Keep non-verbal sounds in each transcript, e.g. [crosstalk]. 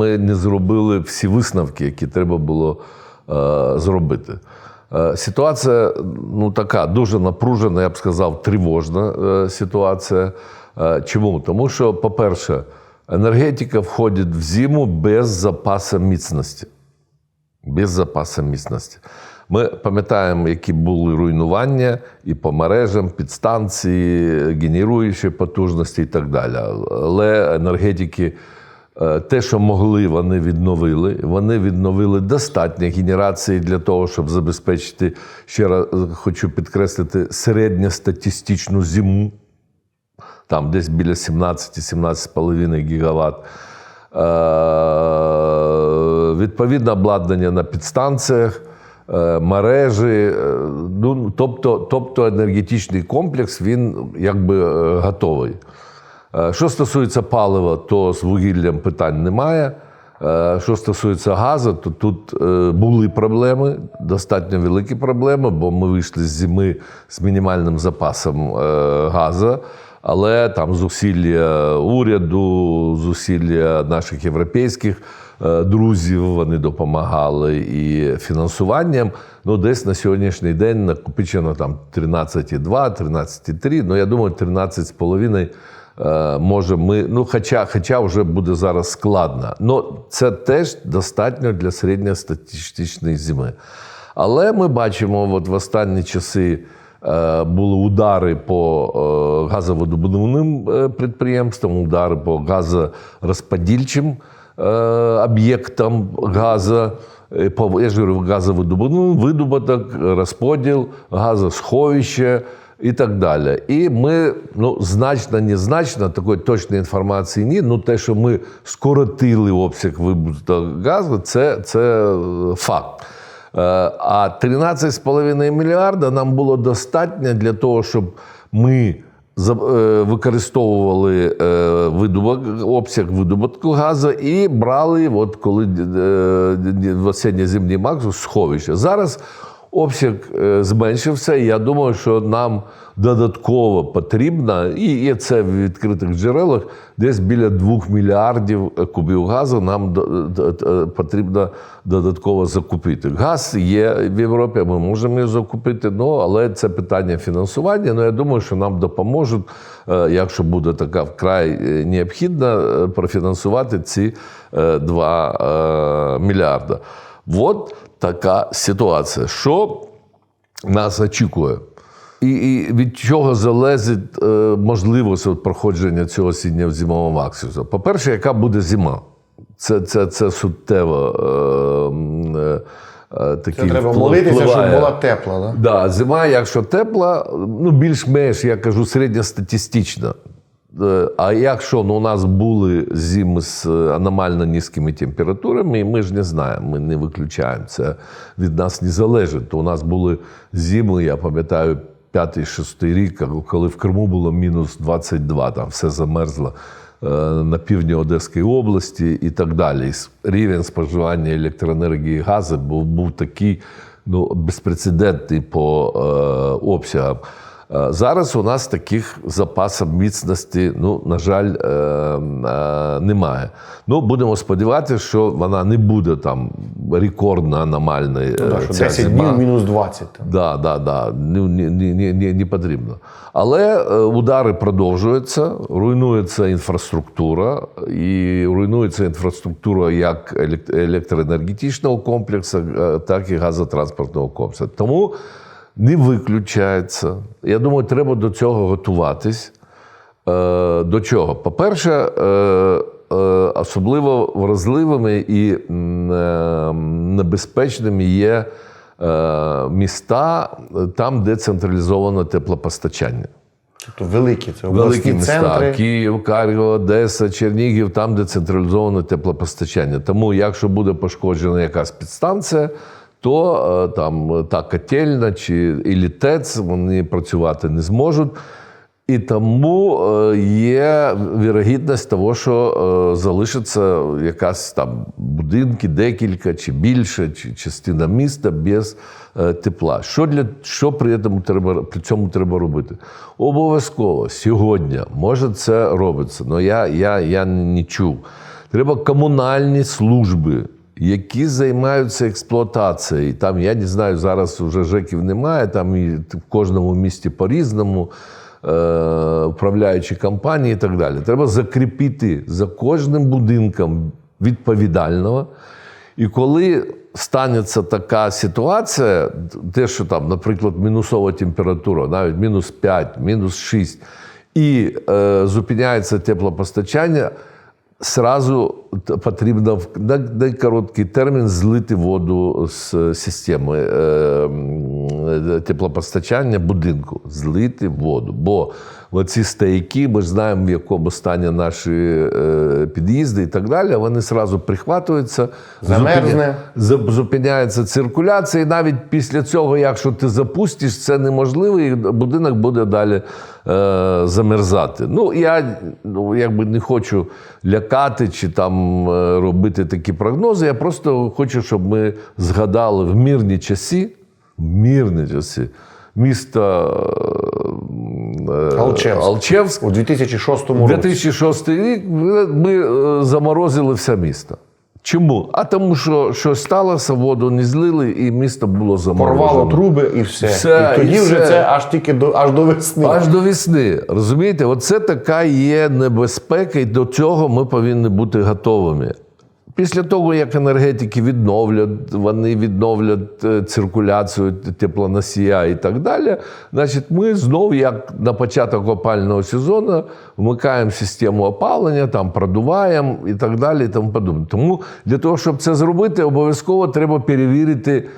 Ми не зробили всі висновки, які треба було е, зробити. Е, ситуація ну, така дуже напружена, я б сказав, тривожна е, ситуація. Е, чому? Тому що, по-перше, енергетика входить в зиму без запасу міцності. Без запасу міцності. Ми пам'ятаємо, які були руйнування і по мережам, підстанції, генеруючі потужності і так далі. Але енергетики, те, що могли, вони відновили. Вони відновили достатньо генерації для того, щоб забезпечити, ще раз е, хочу підкреслити, середньостатистичну зиму. Там десь біля 17-17,5 гігаватт. Е, Відповідне обладнання на підстанціях, е, мережі. е, Ну, тобто, тобто енергетичний комплекс він якби е, готовий. Е, Що стосується палива, то з вугіллям питань немає. Е, Що стосується газу, то тут е, були проблеми, достатньо великі проблеми, бо ми вийшли з зими з мінімальним запасом газу. Але там зусилля уряду, зусилля наших європейських друзів, вони допомагали і фінансуванням. Ну, десь на сьогоднішній день накопичено там 13,2, 13,3. Ну, я думаю, 13,5 е, може ми. Ну, хоча, хоча вже буде зараз складно. Ну, це теж достатньо для середньостатистичної зими. Але ми бачимо, от в останні часи. Е, Були удари по е, газовидобувним е, підприємствам, удари по газорозподільчим е, об'єктам газу, е, по я ж видобуток, розподіл, газосховище і так далі. І ми ну, значно, незначно, такої точної інформації ні. Ну, те, що ми скоротили обсяг видобутку газу, це, це е, факт. Е, А 13,5 мільярда нам було достатньо для того, щоб ми е, використовували видобуток, обсяг видобутку газу і брали, от коли в осінньо-зимній максимум, сховище. Зараз обсяг е, зменшився, і я думаю, що нам додатково потрібно, і є це в відкритих джерелах, десь біля 2 мільярдів кубів газу нам до- потрібно додатково закупити. Газ є в Європі, ми можемо його закупити, ну, але це питання фінансування. Ну, я думаю, що нам допоможуть, е, якщо буде така вкрай е, необхідно, е, профінансувати ці 2 мільярда. От така ситуація. Що нас очікує? І, і від чого залежить е, можливість проходження цього осіннього зимового максимуму? По-перше, яка буде зима? Це, це, це суттєво е, е, е, такий Це треба молитися, щоб була тепла. Да? Да, зима, якщо тепла, ну більш-менш, я кажу, середньостатистична. Е, А якщо ну, у нас були зими з е, аномально низькими температурами, і ми ж не знаємо, ми не виключаємо. Це від нас не залежить. То у нас були зими, я пам'ятаю, п'ятий-шостий рік, коли в Криму було мінус 22, там все замерзло е, на півдні Одеської області і так далі. Рівень споживання електроенергії і газу був, був такий ну, безпрецедентний по е, обсягам. Е, Зараз у нас таких запасів міцності, ну, на жаль, е, е, немає. Ну, будемо сподіватися, що вона не буде там рекордно аномальною. Так, е, ця 10 зима. днів мінус 20. Там. Да, да, да. Не, не, не, не, не потрібно. Але удари продовжуються, руйнується інфраструктура, і руйнується інфраструктура як елек- електроенергетичного комплексу, так і газотранспортного комплексу. Тому не виключається. Я думаю, треба до цього готуватись. Е, До чого? По-перше, е, е, особливо вразливими і небезпечними є міста там, де централізоване теплопостачання. Тобто великі, це Великі міста центри. Київ, Харків, Одеса, Чернігів, там, де централізоване теплопостачання. Тому, якщо буде пошкоджена якась підстанція, то е, там та котельна чи і ТЕЦ вони працювати не зможуть. І тому е, є вірогідність того, що е, залишиться якась там будинки, декілька чи більше, чи частина міста без тепла. Що для що при цьому треба при цьому треба робити? Обов'язково сьогодні може це робиться. але я, я, я не чув. Треба комунальні служби, які займаються експлуатацією. Там, я не знаю, зараз вже ЖЕКів немає, там і в кожному місті по-різному, е, управляючі компанії і так далі. Треба закріпити за кожним будинком відповідального. І коли станеться така ситуація, те, що там, наприклад, мінусова температура, навіть мінус 5, мінус 6, і е, зупиняється теплопостачання, Сразу потрібно в на найкороткий термін злити воду з системи е, теплопостачання будинку. Злити воду. Бо оці стояки, ми ж знаємо, в якому стані наші е, під'їзди і так далі, вони сразу прихватуються, Замерзне. зупиня- зупиняється циркуляція, і навіть після цього, якщо ти запустиш, це неможливо, і будинок буде далі е, замерзати. Ну, я ну, якби не хочу лякати чи там е, робити такі прогнози. Я просто хочу, щоб ми згадали в мирні часи, в мирні часи, місто е, Алчевськ. Алчевськ У 2006 році. 2006 рік ми е, заморозили все місто. Чому? А тому, що щось сталося, воду не злили, і місто було заморожено. Порвало труби і все. Все, і тоді і вже все. це аж тільки до аж до весни. Аж до весни. Розумієте, оце така є небезпека, і до цього ми повинні бути готовими. Після того, як енергетики відновлять, вони відновлять е, циркуляцію теплоносія і так далі, значить, ми знову, як на початок опального сезону, вмикаємо систему опалення, там продуваємо і так далі. І тому подобне. Тому для того, щоб це зробити, обов'язково треба перевірити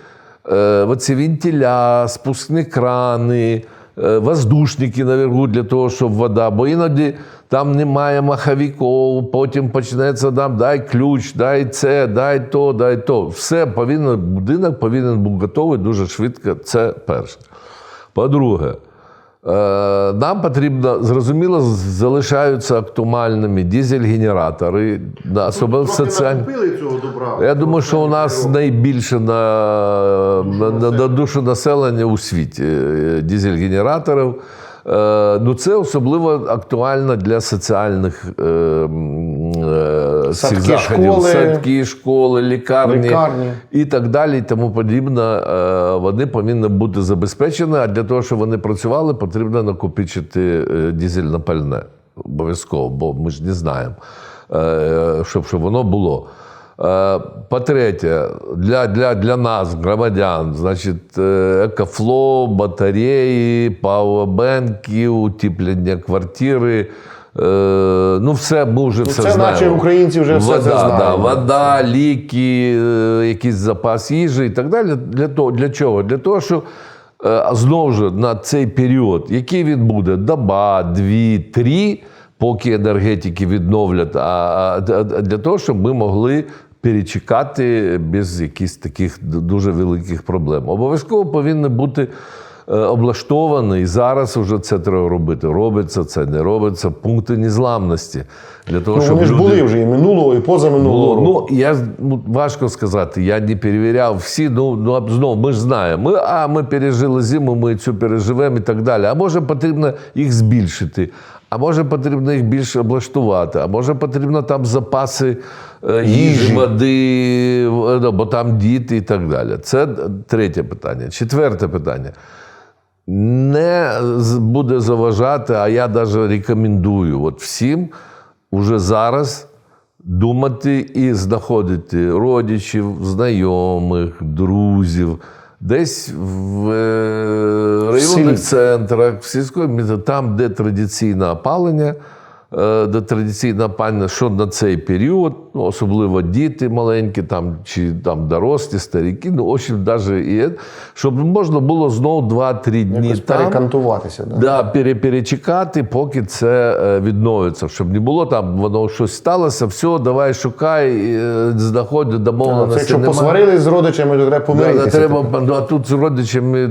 е, оці вентиля, спускні крани, воздушники наверху для того, щоб вода. Бо іноді там немає маховиків, потім почнеться там дай ключ, дай це, дай то, дай то. Все повинно, будинок повинен бути готовий дуже швидко. Це перше. По-друге, е, нам потрібно, зрозуміло, залишаються актуальними дизель-генератори, на- особливо цього добра. Я думаю, що у нас найбільше на, на, на, на душу населення у світі е, дизель-генераторів. Е, Ну, це особливо актуально для соціальних е, е, Садки, заходів. школи. Садки, школи, лікарні, Лікарні. і так далі, і тому подібне. Е, Вони повинні бути забезпечені, а для того, щоб вони працювали, потрібно накопичити е, дизельне пальне. Обов'язково, бо ми ж не знаємо, е, щоб, щоб воно було. По-третє, для, для, для нас, громадян, значить, екофло, батареї, пауербенки, утеплення квартири. Е, Ну, все, ми вже все це знаємо. наче українці вже все вода, це знають. Да, вода, ліки, е, якийсь запас їжі і так далі. Для, того, для чого? Для того, що е, знову ж на цей період, який він буде, доба, дві, три, поки енергетики відновлять, а для того, щоб ми могли перечекати без якихось таких дуже великих проблем. Обов'язково повинні бути е, облаштовані, і зараз вже це треба робити. Робиться це, не робиться, пункти незламності. Для того, Ну, щоб вони ж люди... були вже і минулого, і позаминулого Було, року. ну, я ну, важко сказати, я не перевіряв всі. Ну, ну знову ми ж знаємо. Ми, а ми пережили зиму, ми цю переживемо і так далі. А може потрібно їх збільшити, а може потрібно їх більше облаштувати, а може потрібно там запаси е, їжі, води, ну, бо там діти і так далі. Це третє питання. Четверте питання. Не буде заважати, а я навіть рекомендую от всім уже зараз думати і знаходити родичів, знайомих, друзів, десь в е, районних центрах, в сільської місті, там, де традиційне опалення, е, де традиційне опалення, що на цей період, ну, особливо діти маленькі, там, чи там дорослі, старіки, ну, общем, навіть і, щоб можна було знову 2-3 дні Якось там. перекантуватися. Да? Да, пере, перечекати, поки це е, відновиться, щоб не було там, воно щось сталося, все, давай шукай, е, знаходь, Це домовленості якщо немає. посварились з родичами, то треба помиритися. да, треба, ну, а тут з родичами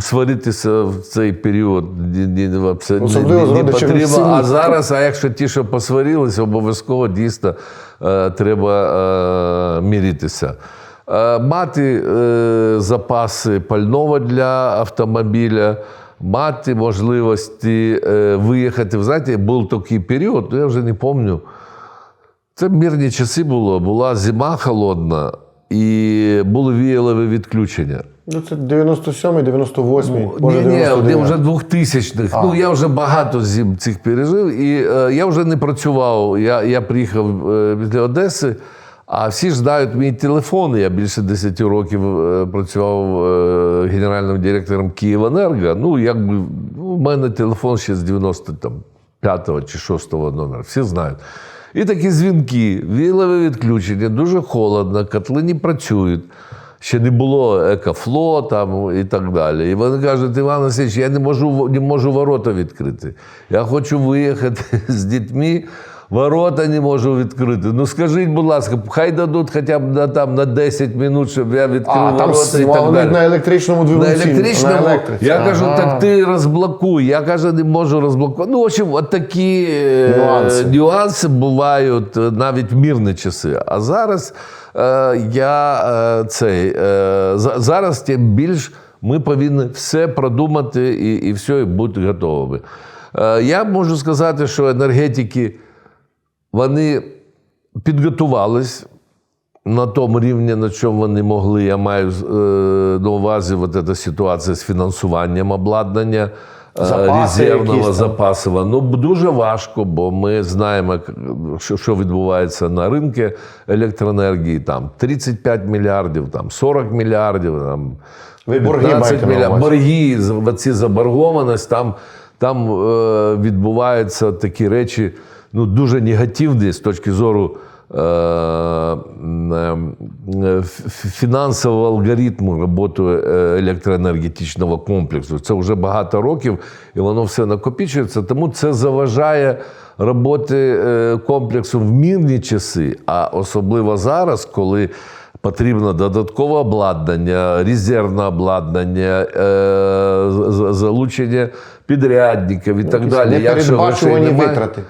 сваритися в цей період не- не, не родичами в потрібно. А зараз, а якщо ті, що посварилися, обов'язково дійсно е, треба е, міритися. Е, мати е, запаси пального для автомобіля, мати можливості виїхати. Ви знаєте, був такий період, ну, я вже не пам'ятаю, Це мирні часи було, була зима холодна і були віялові відключення. Ну, це 97-й, 98-й, може ні, ні, 99-й. вже 2000-х. Ну, я вже багато зим цих пережив, і е, я вже не працював. Я, я приїхав е, після Одеси, а всі ж знають мій телефон. Я більше 10 років е, працював е, генеральним директором Київенерго. Ну, якби ну, у мене телефон ще з 95-го чи 6-го номера. Всі знають. І такі дзвінки, вілове відключення, дуже холодно, котли не працюють. Ще не було екофло там і так далі. І вони кажуть, Іван Васильович, я не можу, не можу ворота відкрити. Я хочу виїхати [laughs] з дітьми, ворота не можу відкрити. Ну скажіть, будь ласка, хай дадуть хоча б на, там, на 10 минут, щоб я відкрив А, там ворота і так далі. на електричному На двигунці. електричному. На. Я кажу, так ти розблокуй. Я кажу, не можу розблокувати. Ну, в общем, от такі е, Нюанси. нюанси бувають е, навіть в мирні часи. А зараз е, я е, цей е, за- зараз тим більш ми повинні все продумати і, і все і бути готовими. Е, я можу сказати, що енергетики вони підготувались на тому рівні, на чому вони могли. Я маю е, на увазі от ця ситуація з фінансуванням обладнання. е, Запаси резервного запасу. Ну, дуже важко, бо ми знаємо, що, відбувається на ринку електроенергії. Там 35 мільярдів, там 40 мільярдів, там борги 15 мільярдів. Борги, оці заборгованість, там, там е, відбуваються такі речі ну, дуже негативні з точки зору е, е, ф- фінансового алгоритму роботи е, електроенергетичного комплексу. Це вже багато років, і воно все накопичується, тому це заважає роботи е, комплексу в мирні часи, а особливо зараз, коли Потрібно додаткове обладнання, резервне обладнання, е, залучення підрядників і так далі. Непередбачувані витрати.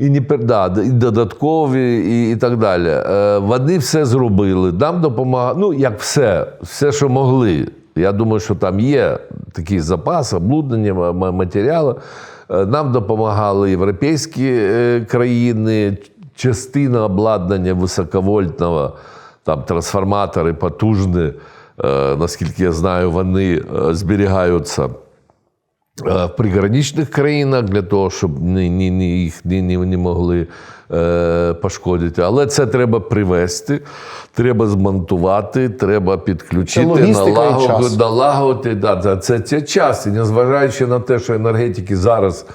І, не, да, і додаткові, і, і так далі. Е, вони все зробили. Нам допомагали, ну як все, все, що могли. Я думаю, що там є такий запас, облуднення, ма- ма- матеріали. Е, Нам допомагали європейські е, країни, частина обладнання високовольтного, там трансформатори потужні. Наскільки я знаю, вони зберігаються в приграничних країнах для того, щоб ні, ні, ні, їх ні, ні, не могли е, пошкодити. Але це треба привезти, треба змонтувати, треба підключити, налагодити, налагодити. Да, це, це, це час. І незважаючи на те, що енергетики зараз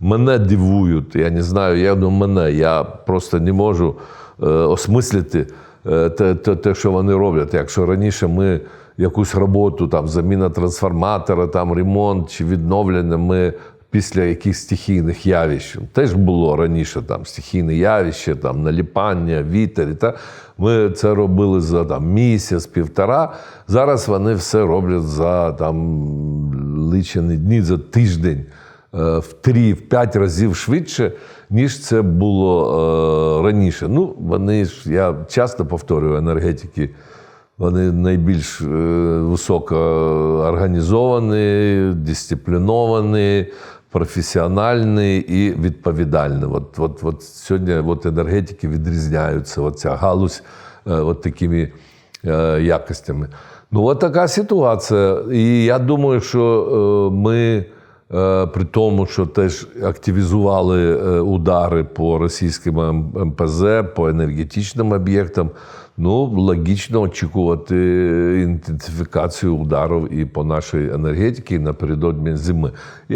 мене дивують, я не знаю, я ну, мене, я просто не можу е, осмислити е, те, те, те, що вони роблять. Якщо раніше ми якусь роботу, там, заміна трансформатора, там, ремонт чи відновлення, ми після якихось стихійних явищ, теж було раніше там, стихійне явище, там, наліпання, вітер. І та, ми це робили за там, місяць, півтора. Зараз вони все роблять за там, лічені дні, за тиждень е, в три, в п'ять разів швидше, ніж це було е, раніше. Ну, вони ж, я часто повторюю, енергетики, вони найбільш е, високо організовані, дисципліновані, професіональні і відповідальні. От, от, от сьогодні от енергетики відрізняються, от ця галузь е, от такими е, якостями. Ну, от така ситуація. І я думаю, що ми. При тому, що теж активізували удари по російським МПЗ, по енергетичним об'єктам. Ну, логічно очікувати інтенсифікацію ударів і по нашій енергетиці напередодні зими.